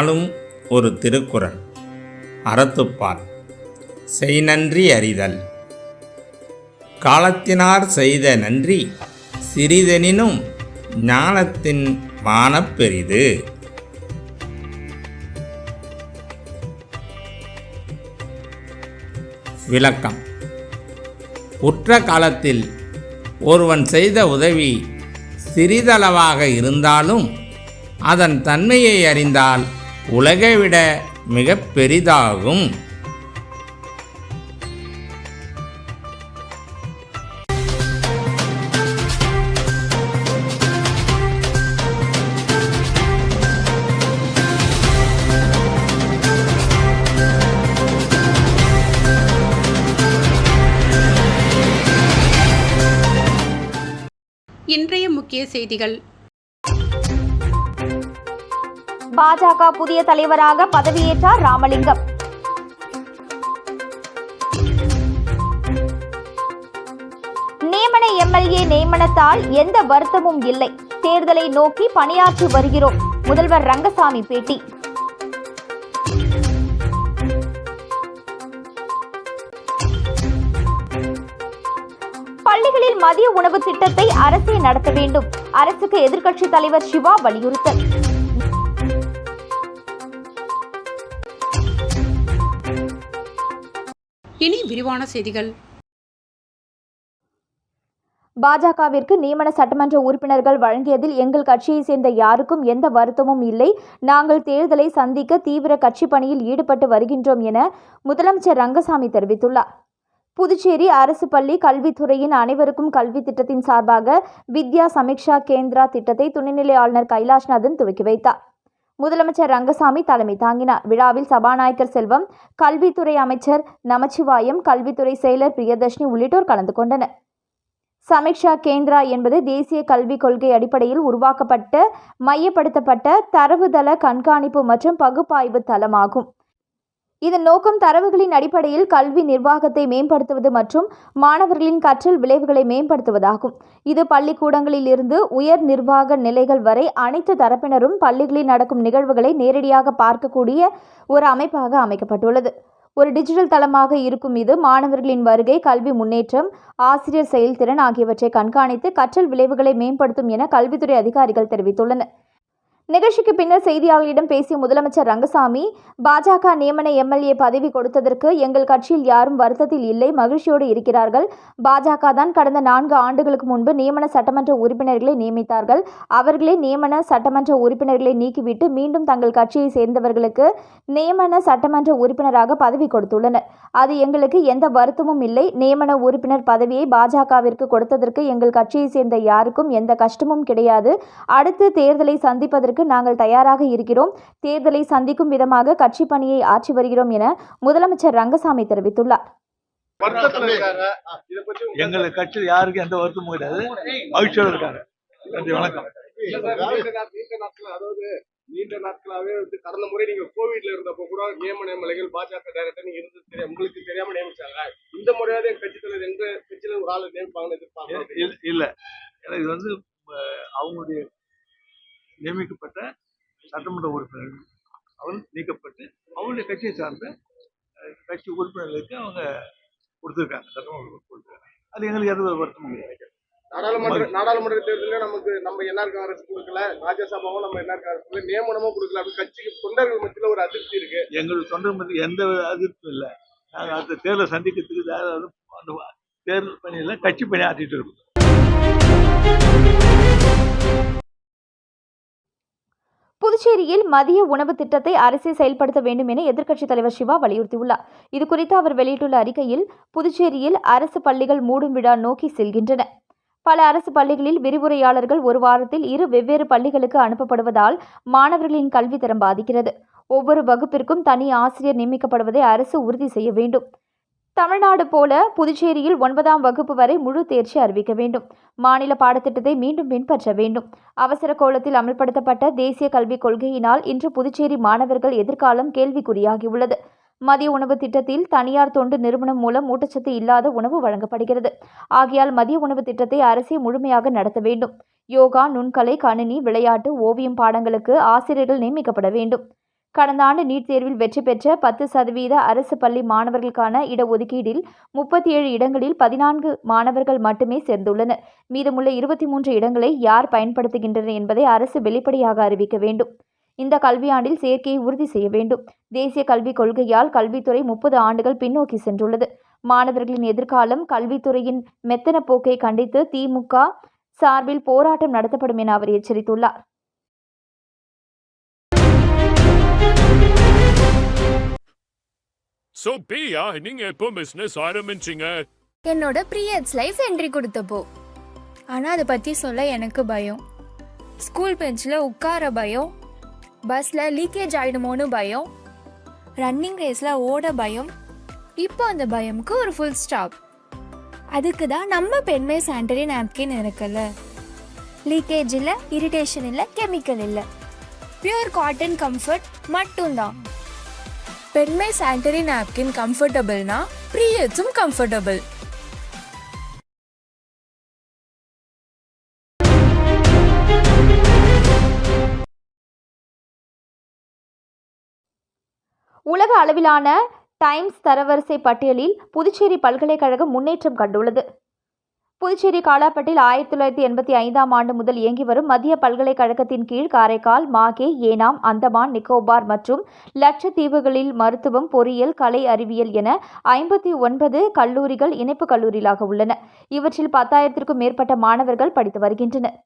நாளும் ஒரு திருக்குறள். அறத்துப்பால். செய் நன்றி அறிதல். காலத்தினார் செய்த நன்றி சிறிதெனினும் ஞானத்தின் மானப் பெரிது. விளக்கம். உற்ற காலத்தில் ஒருவன் செய்த உதவி சிறிதளவாக இருந்தாலும் அதன் தன்மையை அறிந்தால் உலகை விட மிக பெரிதாகும். இன்றைய முக்கிய செய்திகள். பாஜக புதிய தலைவராக பதவியேற்றார் ராமலிங்கம். நியமன எம்எல்ஏ நியமனத்தால் எந்த வருத்தமும் இல்லை. தேர்தலை நோக்கி பணியாற்றி வருகிறோம். முதல்வர் ரங்கசாமி பேட்டி. பள்ளிகளில் மதிய உணவு திட்டத்தை அரசே நடத்த வேண்டும். அரசுக்கு எதிர்க்கட்சித் தலைவர் சிவா வலியுறுத்தல். இனி விரிவான செய்திகள். பாஜகவிற்கு நியமன சட்டமன்ற உறுப்பினர்கள் வழங்கியதில் எங்கள் கட்சியை சேர்ந்த யாருக்கும் எந்த வருத்தமும் இல்லை. நாங்கள் தேர்தலை சந்திக்க தீவிர கட்சி பணியில் ஈடுபட்டு வருகின்றோம் என முதலமைச்சர் ரங்கசாமி தெரிவித்துள்ளார். புதுச்சேரி அரசு பள்ளி கல்வித்துறையின் அனைவருக்கும் கல்வி திட்டத்தின் சார்பாக வித்யா சமீக்ஷா கேந்திரா திட்டத்தை துணைநிலை ஆளுநர் கைலாஷ்நாதன் துவக்கி வைத்தார். முதலமைச்சர் ரங்கசாமி தலைமை தாங்கினார். விழாவில் சபாநாயகர் செல்வம் கல்வித்துறை அமைச்சர் நமச்சிவாயம் கல்வித்துறை செயலர் பிரியதர்ஷினி உள்ளிட்டோர் கலந்து கொண்டனர். சமீக்ஷா கேந்திரா என்பது தேசிய கல்விக் கொள்கை அடிப்படையில் உருவாக்கப்பட்ட மையப்படுத்தப்பட்ட தரவுதள கண்காணிப்பு மற்றும் பகுப்பாய்வு தளமாகும். இதன் நோக்கம் தரவுகளின் அடிப்படையில் கல்வி நிர்வாகத்தை மேம்படுத்துவது மற்றும் மாணவர்களின் கற்றல் விளைவுகளை மேம்படுத்துவதாகும். இது பள்ளிக்கூடங்களில் இருந்து உயர் நிர்வாக நிலைகள் வரை அனைத்து தரப்பினரும் பள்ளிகளில் நடக்கும் நிகழ்வுகளை நேரடியாக பார்க்கக்கூடிய ஒரு அமைப்பாக அமைக்கப்பட்டுள்ளது. ஒரு டிஜிட்டல் தளமாக இருக்கும் இது மாணவர்களின் வருகை கல்வி முன்னேற்றம் ஆசிரியர் செயல்திறன் ஆகியவற்றை கண்காணித்து கற்றல் விளைவுகளை மேம்படுத்தும் என கல்வித்துறை அதிகாரிகள் தெரிவித்துள்ளனர். நிகழ்ச்சிக்கு பின்னர் செய்தியாளர்களிடம் பேசிய முதலமைச்சர் ரங்கசாமி பாஜக நியமன எம்எல்ஏ பதவி கொடுத்ததற்கு எங்கள் கட்சியில் யாரும் வருத்தத்தில் இல்லை மகிழ்ச்சியோடு இருக்கிறார்கள். பாஜக தான் கடந்த நான்கு ஆண்டுகளுக்கு முன்பு நியமன சட்டமன்ற உறுப்பினர்களை நியமித்தார்கள். அவர்களே நியமன சட்டமன்ற உறுப்பினர்களை நீக்கிவிட்டு மீண்டும் தங்கள் கட்சியை சேர்ந்தவர்களுக்கு நியமன சட்டமன்ற உறுப்பினராக பதவி கொடுத்துள்ளனர். அது எங்களுக்கு எந்த வருத்தமும் இல்லை. நியமன உறுப்பினர் பதவியை பாஜகவிற்கு கொடுத்ததற்கு எங்கள் கட்சியை சேர்ந்த யாருக்கும் எந்த கஷ்டமும் கிடையாது. அடுத்து தேர்தலை சந்திப்பதற்கு நாங்கள் தயாராக இருக்கிறோம். தேர்தலை சந்திக்கும் விதமாக கட்சி பணியை ஆற்றி வருகிறோம் என முதலமைச்சர் ரங்கசாமி தெரிவித்துள்ளார். எங்களுக்கு கட்சியில் யாருக்கும் எந்த வருத்தமும் கிடையாது. மகிழ்ச்சியோடு இருக்காங்க. நன்றி வணக்கம். நீண்ட நாட்- நீண்ட நாட்களா அதாவது நீண்ட நாட்களாவே வந்து கடந்த முறை நீங்க கோவிட்ல இருந்தப்போ கூட நியமன மலைகள் பாஜக டைரக்டர் நீங்க இருந்து தெரியும் உங்களுக்கு தெரியாம நியமிச்சாங்க இந்த முறையாவது கட்சி தலைவர் எங்க கட்சியில ஒரு ஆளு நியமிப்பாங்கன்னு எதிர்பார்க்கணும் இல்ல- இது வந்து அவங்களுடைய நியமிக்கப்பட்ட சட்டமன்ற உறுப்பினர்கள். அவர் நீக்கப்பட்டு அவங்களுடைய கட்சியை சார்ந்த கட்சி உறுப்பினர்களுக்கு அவங்க கொடுத்துருக்காங்க சட்டமன்ற கொடுத்துருக்காங்க. அது எங்களுக்கு எந்த வருத்தமும் கிடையாது நாடாளுமன்ற நாடாளுமன்ற தேர்தலில் நமக்கு நம்ம என்ஆர் காங்கிரஸ் கொடுக்கல ராஜ்யசபாவும் நம்ம என்ஆர் காங்கிரஸ் நியமனமும் கொடுக்கல. அப்படி கட்சிக்கு தொண்டர்கள் மத்தியில ஒரு அதிருப்தி இருக்கு. எங்களுக்கு தொண்டர் மத்தியில் எந்த அதிர்ப்பும் இல்லை. நாங்கள் அந்த தேர்தலை சந்திக்கிறதுக்கு அதாவது அந்த தேர்தல் பணியில் கட்சி பணி ஆற்றிட்டு இருக்கோம் புதுச்சேரியில் மதிய உணவு திட்டத்தை அரசே செயல்படுத்த வேண்டும் என எதிர்க்கட்சித் தலைவர் சிவா வலியுறுத்தியுள்ளார். இதுகுறித்து அவர் வெளியிட்டுள்ள அறிக்கையில் புதுச்சேரியில் அரசு பள்ளிகள் மூடும் விழா நோக்கி செல்கின்றன. பல அரசு பள்ளிகளில் விரிவுரையாளர்கள் ஒரு வாரத்தில் இரு வெவ்வேறு பள்ளிகளுக்கு அனுப்பப்படுவதால் மாணவர்களின் கல்வித்தரம் பாதிக்கிறது. ஒவ்வொரு வகுப்பிற்கும் தனி ஆசிரியர் நியமிக்கப்படுவதை அரசு உறுதி செய்ய வேண்டும். தமிழ்நாடு போல புதுச்சேரியில் ஒன்பதாம் வகுப்பு வரை முழு தேர்ச்சி அறிவிக்க வேண்டும். மாநில பாடத்திட்டத்தை மீண்டும் பின்பற்ற வேண்டும். அவசர கோலத்தில் அமல்படுத்தப்பட்ட தேசிய கல்விக் கொள்கையினால் இன்று புதுச்சேரி மாணவர்கள் எதிர்காலம் கேள்விக்குறியாகியுள்ளது. மதிய உணவு திட்டத்தில் தனியார் தொண்டு நிறுவனம் மூலம் ஊட்டச்சத்து இல்லாத உணவு வழங்கப்படுகிறது. ஆகையால் மதிய உணவு திட்டத்தை அரசே முழுமையாக நடத்த வேண்டும். யோகா நுண்கலை கணினி விளையாட்டு ஓவியம் பாடங்களுக்கு ஆசிரியர்கள் நியமிக்கப்பட வேண்டும். கடந்த ஆண்டு நீட் தேர்வில் வெற்றி பெற்ற பத்து சதவீத அரசு பள்ளி மாணவர்களுக்கான இடஒதுக்கீடில் முப்பத்தி ஏழு இடங்களில் பதினான்கு மாணவர்கள் மட்டுமே சேர்ந்துள்ளனர். மீதமுள்ள இருபத்தி மூன்று இடங்களை யார் பயன்படுத்துகின்றனர் என்பதை அரசு வெளிப்படையாக அறிவிக்க வேண்டும். இந்த கல்வியாண்டில் சேர்க்கையை உறுதி செய்ய வேண்டும். தேசிய கல்விக் கொள்கையால் கல்வித்துறை முப்பது ஆண்டுகள் பின்னோக்கி சென்றுள்ளது. மாணவர்களின் எதிர்காலம் கல்வித்துறையின் மெத்தன போக்கை கண்டித்து திமுக சார்பில் போராட்டம் நடத்தப்படும் என அவர் எச்சரித்துள்ளார். சோ பிரியா நீங்க எப்போ பிசினஸ் ஆரம்பிச்சீங்க? என்னோட ப்ரீயட்ஸ் லைஃப் என்ட்ரி கொடுத்தப்போ. ஆனால் அதை பற்றி சொல்ல எனக்கு பயம். ஸ்கூல் பெஞ்சில் உட்கார பயம். பஸ்ஸில் லீக்கேஜ் ஆகிடுமோன்னு பயம். ரன்னிங் ரேஸில் ஓட பயம். இப்போ அந்த பயமுக்கு ஒரு ஃபுல் ஸ்டாப் அதுக்கு தான் நம்ம பெண்மை சாண்டரி நாப்கின் இருக்குல்ல. லீக்கேஜ் இல்லை இரிட்டேஷன் இல்லை கெமிக்கல் இல்லை. பியூர் காட்டன் கம்ஃபர்ட் மட்டும்தான். பெண்மை சானிட்டரி நாப்கின் கம்ஃபர்டபுள்னா ப்ரீயட்ஸும் கம்ஃபர்டபுள் உலக அளவிலான டைம்ஸ் தரவரிசை பட்டியலில் புதுச்சேரி பல்கலைக்கழகம் முன்னேற்றம் கண்டுள்ளது. புதுச்சேரி காலாப்பட்டில் ஆயிரத்தி தொள்ளாயிரத்தி எண்பத்தி ஐந்தாம் ஆண்டு முதல் இயங்கி வரும் மத்திய பல்கலைக்கழகத்தின் கீழ் காரைக்கால் மாகே ஏனாம் அந்தமான் நிக்கோபார் மற்றும் லட்சத்தீவுகளில் மருத்துவம் பொறியியல் கலை அறிவியல் என ஐம்பத்தி ஒன்பது கல்லூரிகள் இணைப்பு கல்லூரிகளாக உள்ளன. இவற்றில் பத்தாயிரத்திற்கும் மேற்பட்ட மாணவர்கள் படித்து வருகின்றனர்.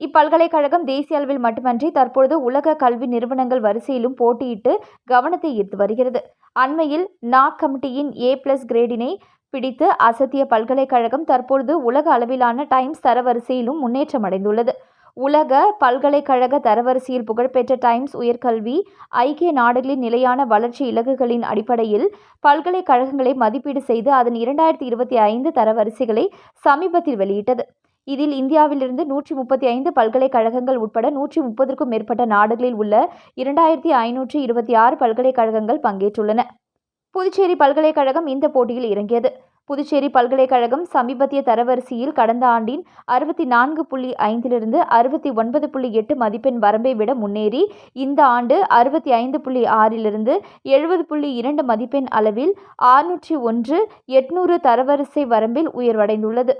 இப்பல்கலைக்கழகம் தேசிய அளவில் மட்டுமன்றி தற்பொழுது உலக கல்வி நிறுவனங்கள் வரிசையிலும் போட்டியிட்டு கவனத்தை ஈர்த்து வருகிறது. அண்மையில் நாக் கமிட்டியின் ஏ பிளஸ் கிரேடினை பிடித்து அசத்திய பல்கலைக்கழகம் தற்பொழுது உலக அளவிலான டைம்ஸ் தரவரிசையிலும் முன்னேற்றம் அடைந்துள்ளது. உலக பல்கலைக்கழக தரவரிசையில் புகழ்பெற்ற டைம்ஸ் உயர்கல்வி ஐக்கிய நாடுகளின் நிலையான வளர்ச்சி இலக்குகளின் அடிப்படையில் பல்கலைக்கழகங்களை மதிப்பீடு செய்து அதன் இரண்டாயிரத்தி இருபத்தி ஐந்து தரவரிசைகளை சமீபத்தில் வெளியிட்டது. இதில் இந்தியாவிலிருந்து நூற்றி முப்பத்தி ஐந்து பல்கலைக்கழகங்கள் உட்பட நூற்றி முப்பதுக்கும் மேற்பட்ட நாடுகளில் உள்ள இரண்டாயிரத்தி ஐநூற்றி இருபத்தி ஆறு பல்கலைக்கழகங்கள் பங்கேற்றுள்ளன. புதுச்சேரி பல்கலைக்கழகம் இந்த போட்டியில் இறங்கியது. புதுச்சேரி பல்கலைக்கழகம் சமீபத்திய தரவரிசையில் கடந்த ஆண்டின் அறுபத்தி நான்கு புள்ளி ஐந்திலிருந்து அறுபத்தி ஒன்பது புள்ளி எட்டு மதிப்பெண் வரம்பை விட முன்னேறி இந்த ஆண்டு அறுபத்தி ஐந்து புள்ளி ஆறிலிருந்து எழுபது புள்ளி இரண்டு மதிப்பெண் அளவில் ஆறுநூற்றி ஒன்று எட்நூறு தரவரிசை வரம்பில் உயர்வடைந்துள்ளது.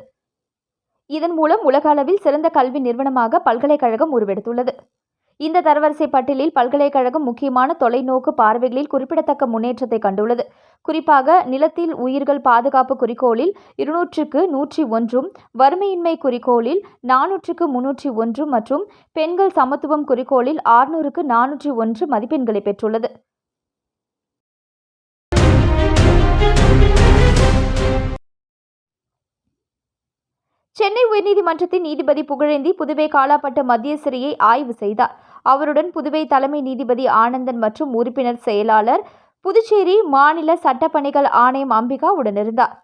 இதன் மூலம் உலக அளவில் சிறந்த கல்வி நிறுவனமாக பல்கலைக்கழகம் உருவெடுத்துள்ளது. இந்த தரவரிசை பட்டியலில் பல்கலைக்கழகம் முக்கியமான தொலைநோக்கு பார்வைகளில் குறிப்பிடத்தக்க முன்னேற்றத்தை கண்டுள்ளது. குறிப்பாக நிலத்தில் உயிர்கள் பாதுகாப்பு குறிக்கோளில் இருநூற்றுக்கு நூற்றி ஒன்றும் வறுமையின்மை குறிக்கோளில் நானூற்றுக்கு முன்னூற்றி ஒன்று மற்றும் பெண்கள் சமத்துவம் குறிக்கோளில் ஆறுநூறுக்கு நானூற்றி ஒன்று மதிப்பெண்களை பெற்றுள்ளது. சென்னை உயர்நீதிமன்றத்தின் நீதிபதி புகழேந்தி புதுவை காலாப்பட்டு மத்திய சிறையை ஆய்வு செய்தார். அவருடன் புதுவை தலைமை நீதிபதி ஆனந்தன் மற்றும் உறுப்பினர் செயலாளர் புதுச்சேரி மாநில சட்டப்பணிகள் ஆணையம் அம்பிகா உடனிருந்தார்.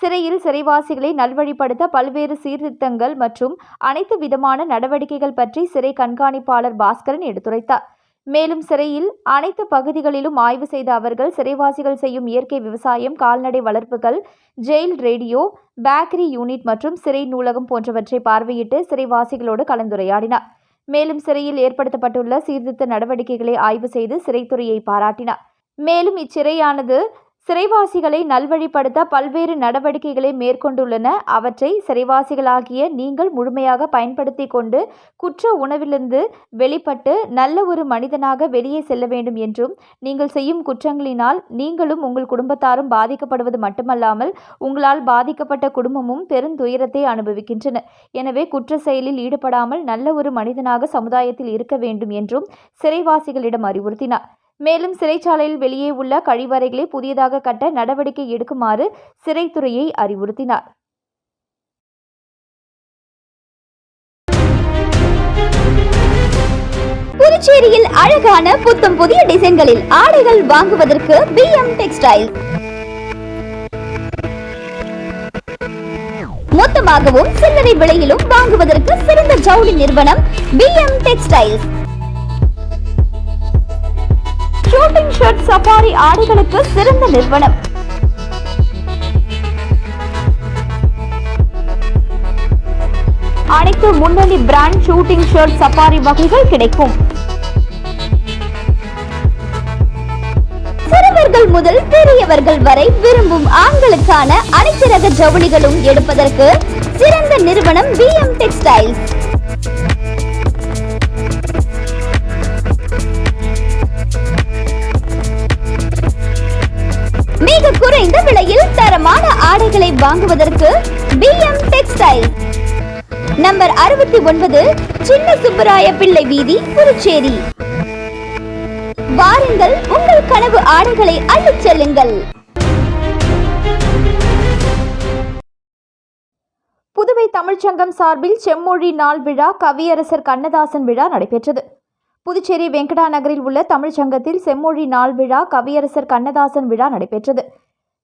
சிறையில் சிறைவாசிகளை நல்வழிப்படுத்த பல்வேறு சீர்திருத்தங்கள் மற்றும் அனைத்து விதமான நடவடிக்கைகள் பற்றி சிறை கண்காணிப்பாளர் பாஸ்கரன் எடுத்துரைத்தார். மேலும் சிறையில் அனைத்து பகுதிகளிலும் ஆய்வு செய்த அவர்கள் சிறைவாசிகள் செய்யும் இயற்கை விவசாயம் கால்நடை வளர்ப்புகள் ஜெயில் ரேடியோ பேக்கரி யூனிட் மற்றும் சிறை நூலகம் போன்றவற்றை பார்வையிட்டு சிறைவாசிகளோடு கலந்துரையாடினார். மேலும் சிறையில் ஏற்படுத்தப்பட்டுள்ள சீர்திருத்த நடவடிக்கைகளை ஆய்வு செய்து சிறைத்துறையை பாராட்டினார். மேலும் இச்சிறையானது சிறைவாசிகளை நல்வழிப்படுத்த பல்வேறு நடவடிக்கைகளை மேற்கொண்டுள்ளன. அவற்றை சிறைவாசிகளாகிய நீங்கள் முழுமையாக பயன்படுத்தி கொண்டு குற்ற உணவிலிருந்து வெளிப்பட்டு நல்ல ஒரு மனிதனாக வெளியே செல்ல வேண்டும் என்றும் நீங்கள் செய்யும் குற்றங்களினால் நீங்களும் உங்கள் குடும்பத்தாரும் பாதிக்கப்படுவது மட்டுமல்லாமல் உங்களால் பாதிக்கப்பட்ட குடும்பமும் பெருந்துயரத்தை அனுபவிக்கின்றன. எனவே குற்ற செயலில் ஈடுபடாமல் நல்ல ஒரு மனிதனாக சமுதாயத்தில் இருக்க வேண்டும் என்றும் சிறைவாசிகளிடம் அறிவுறுத்தினார். மேலும் சிறைச்சாலையில் வெளியே உள்ள கழிவறைகளை புதியதாக கட்ட நடவடிக்கை எடுக்குமாறு சிறைத்துறையை அறிவுறுத்தினார். புதுச்சேரியில் அழகான புத்தம் புதிய டிசைன்களில் ஆடைகள் வாங்குவதற்கு பி எம் டெக்ஸ்டைல். மொத்தமாகவும் சில்லறை விலையிலும் வாங்குவதற்கு சிறந்த ஜவுளி நிறுவனம் P M textiles shooting shirt safari ஆடைகளுக்கு சிறந்த நிறுவனம். அனைத்து முன்னணி பிராண்ட் ஷூட்டிங் ஷர்ட் சஃபாரி வகைகள் கிடைக்கும். சிறுவர்கள் முதல் பெரியவர்கள் வரை விரும்பும் ஆண்களுக்கான அனைத்து ரக ஜவுளிகளும் எடுப்பதற்கு சிறந்த நிறுவனம் பி எம் டெக்ஸ்டைல்ஸ் மிக குறைந்த விலையில் தரமான ஆடைகளை வாங்குவதற்கு பி எம் டெக்ஸ்டைல் நம்பர் அறுபத்தி ஒன்பது சின்ன சுப்பராய பிள்ளை வீதி புதுச்சேரி. வாருங்கள் உங்கள் கனவு ஆடைகளை அள்ளிச் செல்லுங்கள். புதுவை தமிழ்ச்சங்கம் சார்பில் செம்மொழி நாள் விழா கவியரசர் கண்ணதாசன் விழா நடைபெற்றது. புதுச்சேரி வெங்கடா நகரில் உள்ள தமிழ்ச்சங்கத்தில் செம்மொழி நாள் விழா கவியரசர் கண்ணதாசன் விழா நடைபெற்றது.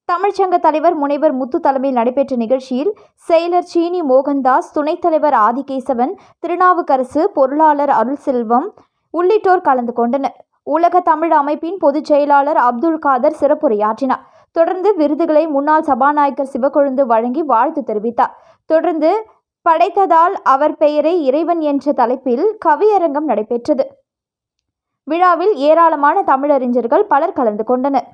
தமிழ்ச்சங்க தலைவர் முனைவர் முத்து தலைமையில் நடைபெற்ற நிகழ்ச்சியில் செயலர் சீனி மோகன்தாஸ் துணைத் தலைவர் ஆதிகேசவன் திருநாவுக்கரசு பொருளாளர் அருள் செல்வம் உள்ளிட்டோர் கலந்து கொண்டனர். உலக தமிழ் அமைப்பின் பொதுச் செயலாளர் அப்துல் காதர் சிறப்புரையாற்றினார். தொடர்ந்து விருதுகளை முன்னாள் சபாநாயகர் சிவக்கொழுந்து வழங்கி வாழ்த்து தெரிவித்தார். தொடர்ந்து படைத்ததால் அவர் பெயரை இறைவன் என்ற தலைப்பில் கவியரங்கம் நடைபெற்றது. விழாவில் ஏராளமான தமிழறிஞர்கள் பலர் கலந்து கொண்டனர்.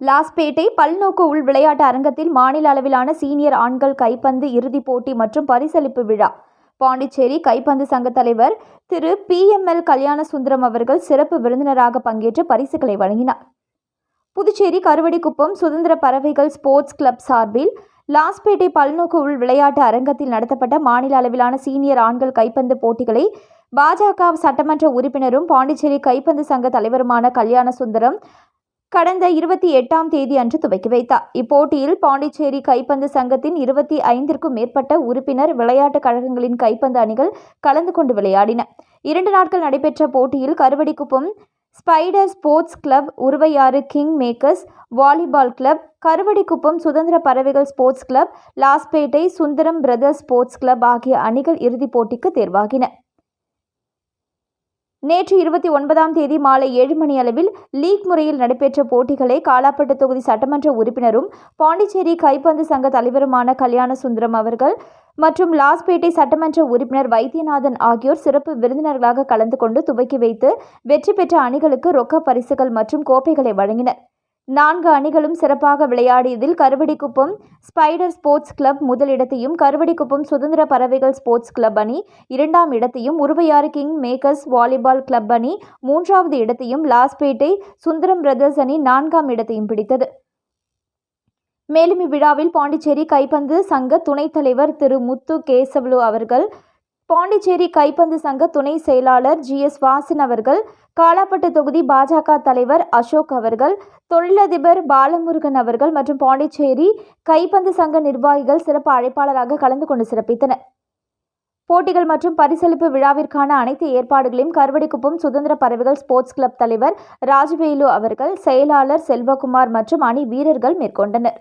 லாஸ்பேட்டை பல்நோக்கு உள் விளையாட்டு அரங்கத்தில் மாநில அளவிலான சீனியர் ஆண்கள் கைப்பந்து இறுதிப் போட்டி மற்றும் பரிசளிப்பு விழா. பாண்டிச்சேரி கைப்பந்து சங்க தலைவர் திரு B M L Kalyana Sundaram அவர்கள் சிறப்பு விருந்தினராக பங்கேற்று பரிசுகளை வழங்கினார். புதுச்சேரி கருவடிக்குப்பம் சுதந்திர பறவைகள் ஸ்போர்ட்ஸ் கிளப் சார்பில் லாஸ்பேட்டை பல்நோக்கு உள் விளையாட்டு அரங்கத்தில் நடத்தப்பட்ட மாநில அளவிலான சீனியர் ஆண்கள் கைப்பந்து போட்டிகளை பாஜக சட்டமன்ற உறுப்பினரும் பாண்டிச்சேரி கைப்பந்து சங்க தலைவருமான கல்யாண சுந்தரம் கடந்த இருபத்தி எட்டாம் தேதி அன்று துவக்கி வைத்தார். இப்போட்டியில் பாண்டிச்சேரி கைப்பந்து சங்கத்தின் இருபத்தி ஐந்திற்கும் மேற்பட்ட உறுப்பினர் விளையாட்டுக் கழகங்களின் கைப்பந்து அணிகள் கலந்து கொண்டு விளையாடின. இரண்டு நாட்கள் நடைபெற்ற போட்டியில் Karuvadikuppam spider sports club Uruvaiyaru king makers volleyball club Karuvadikuppam சுதந்திர பறவைகள் sports club Lawspet Sundaram brothers sports club ஆகிய அணிகள் இறுதிப் போட்டிக்கு தேர்வாகின. நேற்று இருபத்தி ஒன்பதாம் தேதி மாலை ஏழு மணி அளவில் லீக் முறையில் நடைபெற்ற போட்டிகளை காலாப்பட்டு தொகுதி சட்டமன்ற உறுப்பினரும் பாண்டிச்சேரி கைப்பந்து சங்க தலைவருமான கல்யாண சுந்தரம் அவர்கள் மற்றும் லாஸ்பேட்டை சட்டமன்ற உறுப்பினர் வைத்தியநாதன் ஆகியோர் சிறப்பு விருந்தினர்களாக கலந்து கொண்டு துவக்கி வைத்து வெற்றி பெற்ற அணிகளுக்கு ரொக்க பரிசுகள் மற்றும் கோப்பைகளை வழங்கினர். நான்கு அணிகளும் சிறப்பாக விளையாடியதில் கருவடிக்குப்பம் ஸ்பைடர் ஸ்போர்ட்ஸ் கிளப் முதலிடத்தையும் கருவடிக்குப்பம் சுதந்திர பறவைகள் ஸ்போர்ட்ஸ் கிளப் அணி இரண்டாம் இடத்தையும் Uruvaiyaru king makers volleyball club அணி மூன்றாவது இடத்தையும் லாஸ்பேட்டை சுந்தரம் பிரதர்ஸ் அணி நான்காம் இடத்தையும் பிடித்தது. மேலும் இவ்விழாவில் பாண்டிச்சேரி கைப்பந்து சங்க துணைத் தலைவர் திரு முத்து கேசவலு அவர்கள் பாண்டிச்சேரி கைப்பந்து சங்க துணை செயலாளர் ஜி எஸ் வாசன் அவர்கள் காலாப்பட்டு தொகுதி பாஜக தலைவர் அசோக் அவர்கள் தொழிலதிபர் பாலமுருகன் அவர்கள் மற்றும் பாண்டிச்சேரி கைப்பந்து சங்க நிர்வாகிகள் சிறப்பு அழைப்பாளராக கலந்து கொண்டு சிறப்பித்தனர். போட்டிகள் மற்றும் பரிசளிப்பு விழாவிற்கான அனைத்து ஏற்பாடுகளையும் கருவடிக்குப்பம் சுதந்திர பறவைகள் ஸ்போர்ட்ஸ் கிளப் தலைவர் ராஜவேலு அவர்கள் செயலாளர் செல்வகுமார் மற்றும் அணி வீரர்கள் மேற்கொண்டனர்.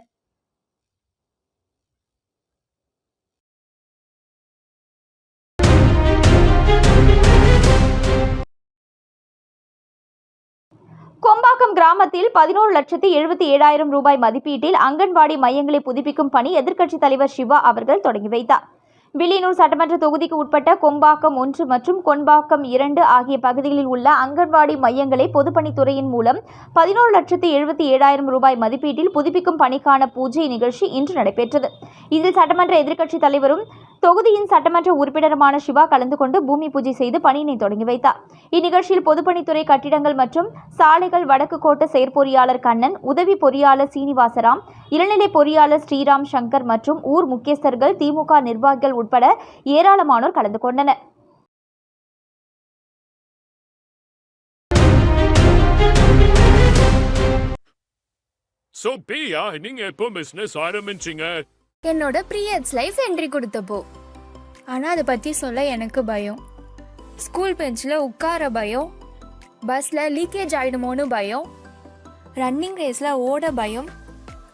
கொம்பாக்கம் கிராமத்தில் பதினோரு லட்சத்தி எழுபத்தி ஏழாயிரம் ரூபாய் மதிப்பீட்டில் அங்கன்வாடி மையங்களை புதுப்பிக்கும் பணி எதிர்க்கட்சித் தலைவர் சிவா அவர்கள் தொடங்கி வைத்தார். வில்லியனூர் சட்டமன்ற தொகுதிக்கு உட்பட்ட கொம்பாக்கம் ஒன்று மற்றும் கொன்பாக்கம் இரண்டு ஆகிய பகுதிகளில் உள்ள அங்கன்வாடி மையங்களை பொதுப்பணித்துறையின் மூலம் பதினோரு லட்சத்தி எழுபத்தி ஏழாயிரம் ரூபாய் மதிப்பீட்டில் புதுப்பிக்கும் பணிக்கான பூஜை நிகழ்ச்சி இன்று நடைபெற்றது. இதில் சட்டமன்ற எதிர்க்கட்சித் தலைவரும் தொகுதியின் சட்டமன்ற உறுப்பினருமான சிவா கலந்து கொண்டு பூமி பூஜை செய்து பணியினை தொடங்கி வைத்தார். இந்நிகழ்ச்சியில் பொதுப்பணித்துறை கட்டிடங்கள் மற்றும் சாலைகள் வடக்கு கோட்ட செயற்பொறியாளர் கண்ணன் உதவி பொறியாளர் சீனிவாசராம் இளநிலை பொறியாளர் ஸ்ரீராம் சங்கர் மற்றும் ஊர் முக்கியஸ்தர்கள் திமுக நிர்வாகிகள் உட்பட ஏராளமானோர் கலந்து கொண்டனர். சோ பிரியா நீங்க எப்போ பிசினஸ் ஆரம்பிச்சீங்க? என்னோட ப்ரீயட்ஸ் லைஃப் என்ட்ரி கொடுத்தப்போ. ஆனால் அதை பற்றி சொல்ல எனக்கு பயம். ஸ்கூல் பெஞ்சில் உட்கார பயம். பஸ்ஸில் லீக்கேஜ் ஆகிடுமோன்னு பயம். ரன்னிங் ரேஸில் ஓட பயம்.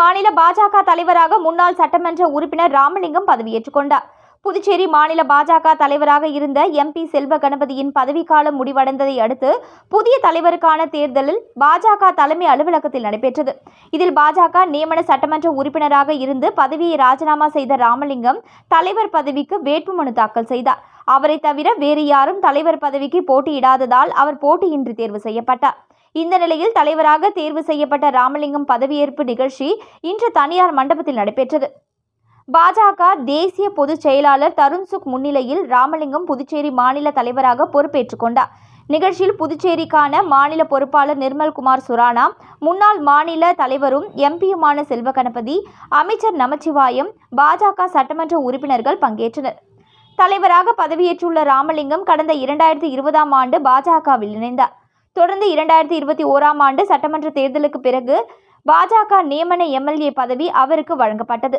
மாநில பாஜக தலைவராக முன்னாள் சட்டமன்ற உறுப்பினர் ராமலிங்கம் பதவியேற்றுக் கொண்டார். புதுச்சேரி மாநில பாஜக தலைவராக இருந்த எம்பி செல்வ கணபதியின் பதவிக்காலம் முடிவடைந்ததை அடுத்து புதிய தலைவருக்கான தேர்தலில் பாஜக தலைமை அலுவலகத்தில் நடைபெற்றது. இதில் பாஜக நியமன சட்டமன்ற உறுப்பினராக இருந்து பதவியை ராஜினாமா செய்த ராமலிங்கம் தலைவர் பதவிக்கு வேட்புமனு தாக்கல் செய்தார். அவரை தவிர வேறு யாரும் தலைவர் பதவிக்கு போட்டியிடாததால் அவர் போட்டியின்றி தேர்வு செய்யப்பட்டார். இந்த நிலையில் தலைவராக தேர்வு செய்யப்பட்ட ராமலிங்கம் பதவியேற்பு நிகழ்ச்சி இன்று தனியார் மண்டபத்தில் நடைபெற்றது. பாஜக தேசிய பொதுச் செயலாளர் தருண் சுக் முன்னிலையில் ராமலிங்கம் புதுச்சேரி மாநில தலைவராக பொறுப்பேற்றுக் கொண்டார். நிகழ்ச்சியில் புதுச்சேரிக்கான மாநில பொறுப்பாளர் நிர்மல்குமார் சுரானா முன்னாள் மாநில தலைவரும் எம்பியுமான செல்வ கணபதி அமைச்சர் நமச்சிவாயம் பாஜக சட்டமன்ற உறுப்பினர்கள் பங்கேற்றனர். தலைவராக பதவியேற்றுள்ள ராமலிங்கம் கடந்த இரண்டாயிரத்தி இருபதாம் ஆண்டு பாஜகவில் இணைந்தார். தொடர்ந்து இரண்டாயிரத்தி இருபத்தி ஓராம் ஆண்டு சட்டமன்ற தேர்தலுக்கு பிறகு பாஜக நியமன எம்எல்ஏ பதவி அவருக்கு வழங்கப்பட்டது.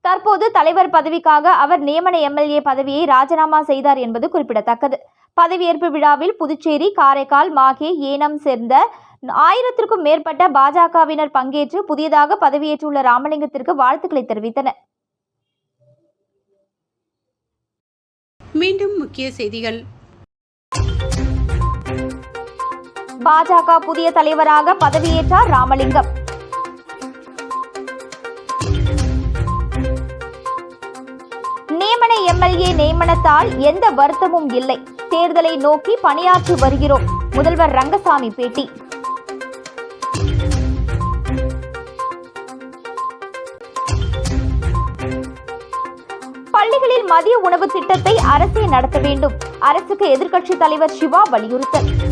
தற்போது தலைவர் பதவிக்காக அவர் நியமன எம்எல்ஏ பதவியை ராஜினாமா செய்தார் என்பது குறிப்பிடத்தக்கது. பதவியேற்பு விழாவில் புதுச்சேரி காரைக்கால் மாகே ஏனம் சேர்ந்த ஆயிரத்திற்கும் மேற்பட்ட பாஜகவினர் பங்கேற்று புதியதாக பதவியேற்றுள்ள ராமலிங்கத்திற்கு வாழ்த்துக்களை தெரிவித்தனர். மீண்டும் முக்கிய செய்திகள். பாஜக புதிய தலைவராக பதவியேற்றார் ராமலிங்கம். நியமன எம்எல்ஏ நியமனத்தால் எந்த வருத்தமும் இல்லை. தேர்தலை நோக்கி பணியாற்றி வருகிறோம். முதல்வர் ரங்கசாமி பேட்டி. பள்ளிகளில் மதிய உணவு திட்டத்தை அரசே நடத்த வேண்டும். அரசுக்கு எதிர்க்கட்சி தலைவர் சிவா வலியுறுத்தல்.